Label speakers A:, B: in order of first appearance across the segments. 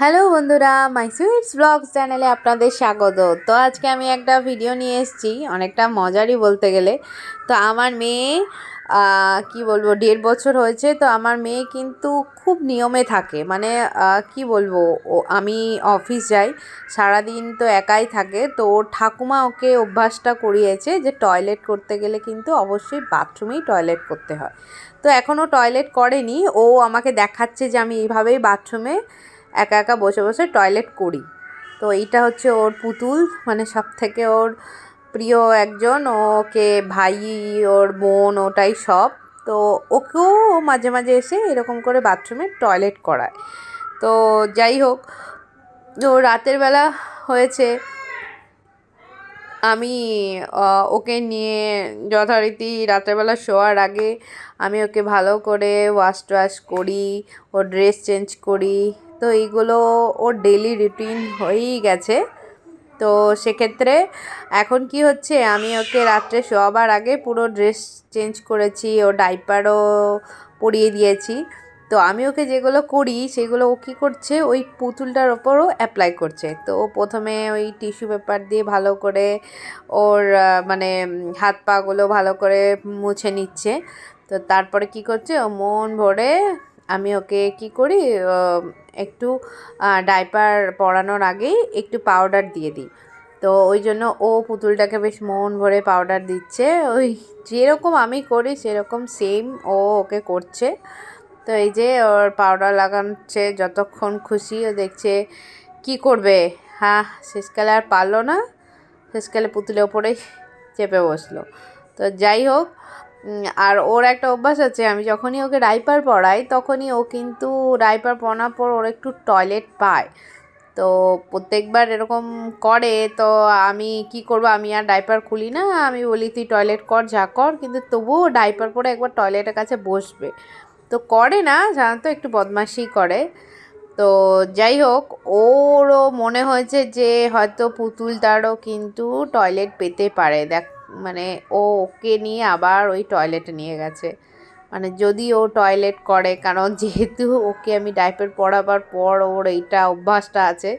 A: Hello বন্ধুরা, মাই sweets blogs চ্যানেলে আপনাদের স্বাগত। তো আজকে আমি একটা ভিডিও নিয়ে এসেছি, অনেকটা মজারই বলতে গেলে। তো আমার মেয়ে কি বলব, দেড় বছর হয়েছে, তো আমার মেয়ে কিন্তু খুব নিয়মে থাকে। মানে কি বলব, ও, আমি অফিস যাই, সারাদিন তো একাই থাকে। তো ওর ঠাকুমা ওকে অভ্যাসটা করিয়েছে যে টয়লেট করতে গেলে কিন্তু অবশ্যই বাথরুমেই টয়লেট করতে হয়। তো এখনও টয়লেট করেনি, ও আমাকে দেখাচ্ছে যে আমি এইভাবেই বাথরুমে একা একা বসে বসে টয়লেট করি। তো এইটা হচ্ছে ওর পুতুল মানে সব থেকে ওর প্রিয় একজন, ওকে ভাই, ওর বোন, ওটাই সব। তো ওকেও মাঝে মাঝে এসে এরকম করে বাথরুমে টয়লেট করায়। তো যাই হোক ও রাতের বেলা হয়েছে, আমি ওকে নিয়ে যথারীতি রাত্রেবেলা শোয়ার আগে আমি ওকে ভালো করে ওয়াশ টোয়াশ করি, ওর ড্রেস চেঞ্জ করি। তো এইগুলো ওর ডেলি রুটিন হয়েই গেছে। তো সেক্ষেত্রে এখন কি হচ্ছে, আমি ওকে রাত্রে শোয়াবার আগে পুরো ড্রেস চেঞ্জ করেছি ও ডাইপারও পরিয়ে দিয়েছি। তো আমি ওকে যেগুলো করি, সেগুলো ও কী করছে, ওই পুতুলটার ওপরও অ্যাপ্লাই করছে। তো ও প্রথমে ওই টিস্যু পেপার দিয়ে ভালো করে ওর মানে হাত পাগুলো ভালো করে মুছে নিচ্ছে। তো তারপরে কি করছে, ও মন ভরে আমি ওকে কি করি একটু ডাইপার পরানোর আগেই একটু পাউডার দিয়ে দিই। তো ওই জন্য ও পুতুলটাকে বেশ মন ভরে পাউডার দিচ্ছে। ওই যেরকম আমি করি সেরকম সেম ও ওকে করছে। তো এই যে ওর পাউডার লাগাচ্ছে, যতক্ষণ খুশি ও দেখছে কি করবে। হ্যাঁ শেষকালে আর পারল না। শেষকালে পুতুলের ওপরেই চেপে বসল। তো যাই হোক আর ওর একটা অভ্যাস আছে, আমি যখনই ওকে ডাইপার পরাই, তখনই ও কিন্তু ডাইপার পরানোর পর ওর একটু টয়লেট পায়। তো প্রত্যেকবার এরকম করে, তো আমি কি করব, আমি আর ডাইপার খুলি না, আমি বলি, তুই টয়লেট কর, যা কর। কিন্তু তবুও ডাইপার পরে একবার টয়লেটের কাছে বসবে। তো করে না সাধারণত একটু বদমাশি করে। তো যাই হোক, ওরও মনে হয়েছে যে হয়তো পুতুলটারও কিন্তু টয়লেট পেতে পারে। দেখ মানে ও ওকে নিয়ে আবার ওই টয়লেটে নিয়ে গেছে। মানে যদি ও টয়লেট করে, কারণ যেহেতু ওকে আমি ডাইপার পরাবার পর ওর এইটা অভ্যাসটা আছে,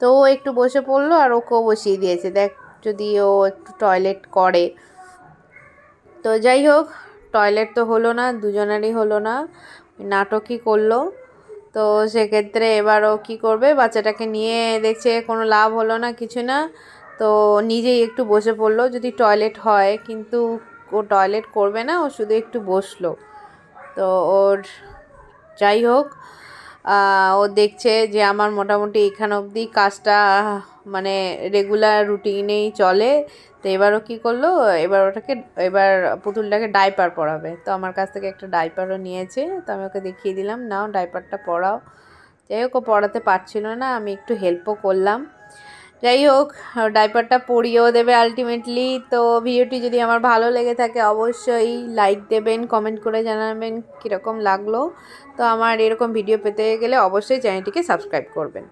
A: তো ও একটু বসে পড়ল আর ওকেও বসিয়ে দিয়েছে। দেখ, যদি ও একটু টয়লেট করে। তো যাই হোক টয়লেট তো হলো না, দুজনেরই হলো না, নাটকই করল। তো সেক্ষেত্রে এবার ও কী করবে? বাচ্চাটাকে নিয়ে দেখছে কোনো লাভ হলো না, কিছু না। তো নিজেই একটু বসে পড়ল, যদি টয়লেট হয়, কিন্তু ও টয়লেট করবে না, ও শুধু একটু বসল। তো ওর যাই হোক ও দেখছে যে আমার মোটামুটি এখান অবধি কাজটা মানে রেগুলার রুটিনেই চলে। তো এবারও কী করল, এবার ওটাকে, এবার পুতুলটাকে ডাইপার পরাবে। তো আমার কাছ থেকে একটা ডাইপারও নিয়েছে, তো আমি ওকে দেখিয়ে দিলাম, নাও ডাইপারটা পরাও। যাই হোক, ও পড়াতে পারছিল না, আমি একটু হেল্পও করলাম। যাই হোক ডাইপারটা পরিয়েও দেবে আলটিমেটলি তো ভিডিওটি যদি আমার ভালো লেগে থাকে, অবশ্যই লাইক দেবেন কমেন্ট করে জানাবেন কীরকম লাগল। তো আমার এরকম ভিডিও পেতে গেলে অবশ্যই চ্যানেলটিকে সাবস্ক্রাইব করবেন।